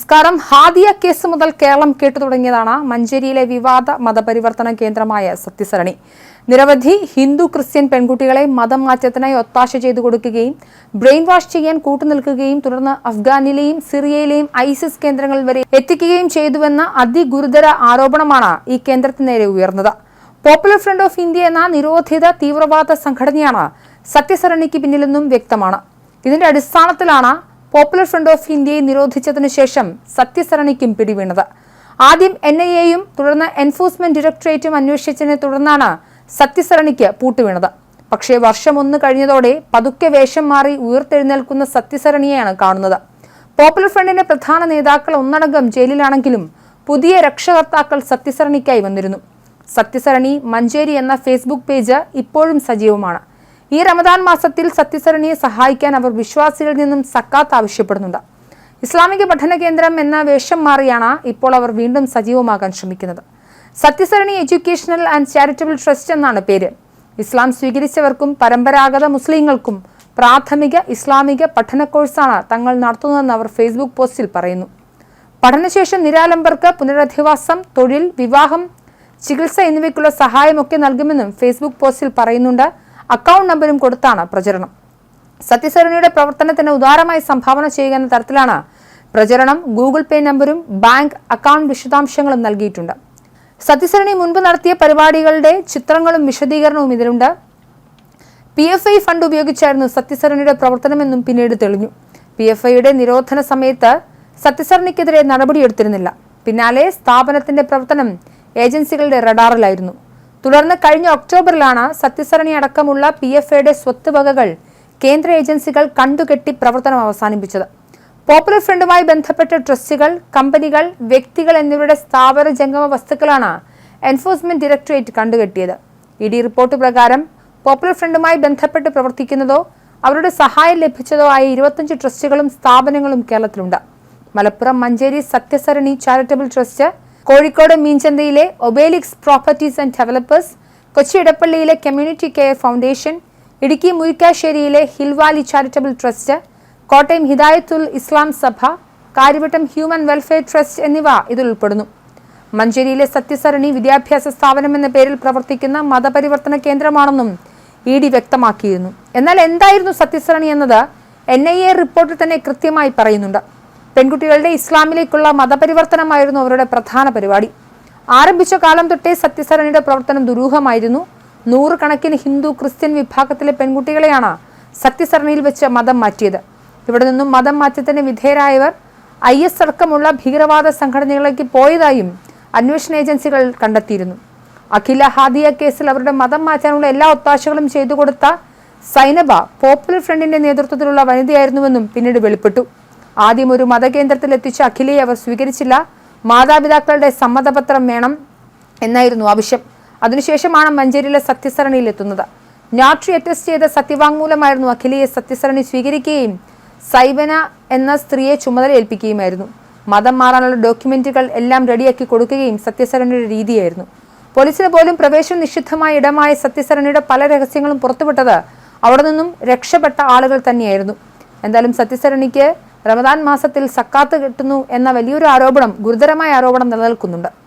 നമസ്കാരം. ഹാദിയ കേസ് മുതൽ കേരളം കേട്ടു തുടങ്ങിയതാണ് മഞ്ചേരിയിലെ വിവാദ മതപരിവർത്തന കേന്ദ്രമായ സത്യസരണി. നിരവധി ഹിന്ദു ക്രിസ്ത്യൻ പെൺകുട്ടികളെ മതം മാറ്റത്തിനായി ഒത്താശ ചെയ്തു കൊടുക്കുകയും ബ്രെയിൻ വാഷ് ചെയ്യാൻ കൂട്ടുനിൽക്കുകയും തുടർന്ന് അഫ്ഗാനിലെയും സിറിയയിലെയും ഐസിസ് കേന്ദ്രങ്ങളിൽ വരെ എത്തിക്കുകയും ചെയ്തുവെന്ന അതിഗുരുതര ആരോപണമാണ് ഈ കേന്ദ്രത്തിന് നേരെ ഉയർന്നത്. പോപ്പുലർ ഫ്രണ്ട് ഓഫ് ഇന്ത്യ എന്ന നിരോധിത തീവ്രവാദ സംഘടനയാണ് സത്യസരണിക്ക് പിന്നിലെന്നും വ്യക്തമാണ്. ഇതിന്റെ അടിസ്ഥാനത്തിലാണ് പോപ്പുലർ ഫ്രണ്ട് ഓഫ് ഇന്ത്യയെ നിരോധിച്ചതിനു ശേഷം സത്യസരണിക്കും പിടിവീണത്. ആദ്യം എൻ ഐ എയും തുടർന്ന് എൻഫോഴ്സ്മെന്റ് ഡയറക്ടറേറ്റും അന്വേഷിച്ചതിനെ തുടർന്നാണ് സത്യസരണിക്ക് പൂട്ടുവീണത്. പക്ഷേ വർഷം ഒന്ന് കഴിഞ്ഞതോടെ പതുക്കെ വേഷം മാറി ഉയർത്തെഴുന്നേൽക്കുന്ന സത്യസരണിയെയാണ് കാണുന്നത്. പോപ്പുലർ ഫ്രണ്ടിന്റെ പ്രധാന നേതാക്കൾ ഒന്നടങ്കം ജയിലിലാണെങ്കിലും പുതിയ രക്ഷകർത്താക്കൾ സത്യസരണിക്കായി വന്നിരുന്നു. സത്യസരണി മഞ്ചേരി എന്ന ഫേസ്ബുക്ക് പേജ് ഇപ്പോഴും സജീവമാണ്. ഈ റമദാൻ മാസത്തിൽ സത്യസരണിയെ സഹായിക്കാൻ അവർ വിശ്വാസികളിൽ നിന്നും സക്കാത്ത് ആവശ്യപ്പെടുന്നുണ്ട്. ഇസ്ലാമിക പഠന കേന്ദ്രം എന്ന വേഷം മാറിയാണ് ഇപ്പോൾ അവർ വീണ്ടും സജീവമാകാൻ ശ്രമിക്കുന്നത്. Sathyasarani educational and charitable trust എന്നാണ് പേര്. ഇസ്ലാം സ്വീകരിച്ചവർക്കും പരമ്പരാഗത മുസ്ലിങ്ങൾക്കും പ്രാഥമിക ഇസ്ലാമിക പഠന കോഴ്സാണ് തങ്ങൾ നടത്തുന്നതെന്ന് അവർ ഫേസ്ബുക്ക് പോസ്റ്റിൽ പറയുന്നു. പഠനശേഷം നിരാലംബർക്ക് പുനരധിവാസം തൊഴിൽ വിവാഹം ചികിത്സ എന്നിവയ്ക്കുള്ള സഹായമൊക്കെ നൽകുമെന്നും ഫേസ്ബുക്ക് പോസ്റ്റിൽ പറയുന്നുണ്ട്. അക്കൗണ്ട് നമ്പരും കൊടുത്താണ് പ്രചരണം. സത്യസരണിയുടെ പ്രവർത്തനത്തിന് ഉദാരമായി സംഭാവന ചെയ്യുക എന്ന തരത്തിലാണ് പ്രചരണം. ഗൂഗിൾ പേ നമ്പരും ബാങ്ക് അക്കൗണ്ട് വിശദാംശങ്ങളും നൽകിയിട്ടുണ്ട്. സത്യസരണി മുൻപ് നടത്തിയ പരിപാടികളുടെ ചിത്രങ്ങളും വിശദീകരണവും ഇതിലുണ്ട്. പി എഫ് ഐ ഫണ്ട് ഉപയോഗിച്ചായിരുന്നു സത്യസരണിയുടെ പ്രവർത്തനമെന്നും പിന്നീട് തെളിഞ്ഞു. പി എഫ് ഐയുടെ നിരോധന സമയത്ത് സത്യസരണിക്കെതിരെ നടപടിയെടുത്തിരുന്നില്ല. പിന്നാലെ സ്ഥാപനത്തിന്റെ പ്രവർത്തനം ഏജൻസികളുടെ റഡാറിലായിരുന്നു. തുടർന്ന് കഴിഞ്ഞ ഒക്ടോബറിലാണ് സത്യസരണി അടക്കമുള്ള പി എഫ് എയുടെ സ്വത്ത് വകകൾ കേന്ദ്ര ഏജൻസികൾ കണ്ടുകെട്ടി പ്രവർത്തനം അവസാനിപ്പിച്ചത്. പോപ്പുലർ ഫ്രണ്ടുമായി ബന്ധപ്പെട്ട ട്രസ്റ്റുകൾ കമ്പനികൾ വ്യക്തികൾ എന്നിവരുടെ സ്ഥാപന ജംഗമ വസ്തുക്കളാണ് എൻഫോഴ്സ്മെന്റ് ഡയറക്ടറേറ്റ് കണ്ടുകെട്ടിയത്. ഇ ഡി റിപ്പോർട്ട് പ്രകാരം പോപ്പുലർ ഫ്രണ്ടുമായി ബന്ധപ്പെട്ട് പ്രവർത്തിക്കുന്നതോ അവരുടെ സഹായം ലഭിച്ചതോ ആയ ഇരുപത്തഞ്ച് ട്രസ്റ്റുകളും സ്ഥാപനങ്ങളും കേരളത്തിലുണ്ട്. Malappuram Manjeri Sathyasarani charitable trust Kozhikode മീൻചന്തയിലെ Obelix properties and developers Kochi ഇടപ്പള്ളിയിലെ community care foundation Idukki മുരിക്കാശ്ശേരിയിലെ Hill Valley charitable trust Kottayam Hidayathul Islam Sabha Karyavattom human welfare trust എന്നിവ ഇതിൽ ഉൾപ്പെടുന്നു. മഞ്ചേരിയിലെ സത്യസരണി വിദ്യാഭ്യാസ സ്ഥാപനം എന്ന പേരിൽ പ്രവർത്തിക്കുന്ന മതപരിവർത്തന കേന്ദ്രമാണെന്നും ഇ ഡി വ്യക്തമാക്കിയിരുന്നു. എന്നാൽ എന്തായിരുന്നു സത്യസരണി എന്നത്? എൻ ഐ എ റിപ്പോർട്ടിൽ തന്നെ കൃത്യമായി പറയുന്നുണ്ട്. പെൺകുട്ടികളുടെ ഇസ്ലാമിലേക്കുള്ള മതപരിവർത്തനമായിരുന്നു അവരുടെ പ്രധാന പരിപാടി. ആരംഭിച്ച കാലം തൊട്ടേ സത്യസരണിയുടെ പ്രവർത്തനം ദുരൂഹമായിരുന്നു. നൂറുകണക്കിന് ഹിന്ദു ക്രിസ്ത്യൻ വിഭാഗത്തിലെ പെൺകുട്ടികളെയാണ് സത്യസരണിയിൽ വെച്ച് മതം മാറ്റിയത്. ഇവിടെ നിന്നും മതം മാറ്റത്തിന് വിധേയരായവർ ഐ എസ് അടക്കമുള്ള ഭീകരവാദ സംഘടനകളിലേക്ക് പോയതായും അന്വേഷണ ഏജൻസികൾ കണ്ടെത്തിയിരുന്നു. അഖില ഹാദിയ കേസിൽ അവരുടെ മതം മാറ്റാനുള്ള എല്ലാ ഒത്താശകളും ചെയ്തു കൊടുത്ത സൈനബ പോപ്പുലർ ഫ്രണ്ടിന്റെ നേതൃത്വത്തിലുള്ള വനിതയായിരുന്നുവെന്നും പിന്നീട് വെളിപ്പെട്ടു. ആദ്യം ഒരു മതകേന്ദ്രത്തിൽ എത്തിച്ച അഖിലയെ അവർ സ്വീകരിച്ചില്ല. മാതാപിതാക്കളുടെ സമ്മതപത്രം വേണം എന്നായിരുന്നു ആവശ്യം. അതിനുശേഷമാണ് മഞ്ചേരിയിലെ സത്യസരണിയിൽ എത്തുന്നത്. നാട്രി അറ്റസ്റ്റ് ചെയ്ത സത്യവാങ്മൂലമായിരുന്നു അഖിലയെ സത്യസരണി സ്വീകരിക്കുകയും സൈബന എന്ന സ്ത്രീയെ ചുമതല ഏൽപ്പിക്കുകയുമായിരുന്നു. മതം മാറാനുള്ള ഡോക്യുമെന്റുകൾ എല്ലാം റെഡിയാക്കി കൊടുക്കുകയും സത്യസരണിയുടെ രീതിയായിരുന്നു. പോലീസിന് പോലും പ്രവേശനം നിഷിദ്ധമായ ഇടമായ സത്യസരണിയുടെ പല രഹസ്യങ്ങളും പുറത്തുവിട്ടത് അവിടെ നിന്നും രക്ഷപ്പെട്ട ആളുകൾ തന്നെയായിരുന്നു. എന്തായാലും സത്യസരണിക്ക് റമദാൻ മാസത്തിൽ സക്കാത്ത് കിട്ടുന്നു എന്ന വലിയൊരു ആരോപണം ഗുരുതരമായ ആരോപണം നിലനിൽക്കുന്നുണ്ട്.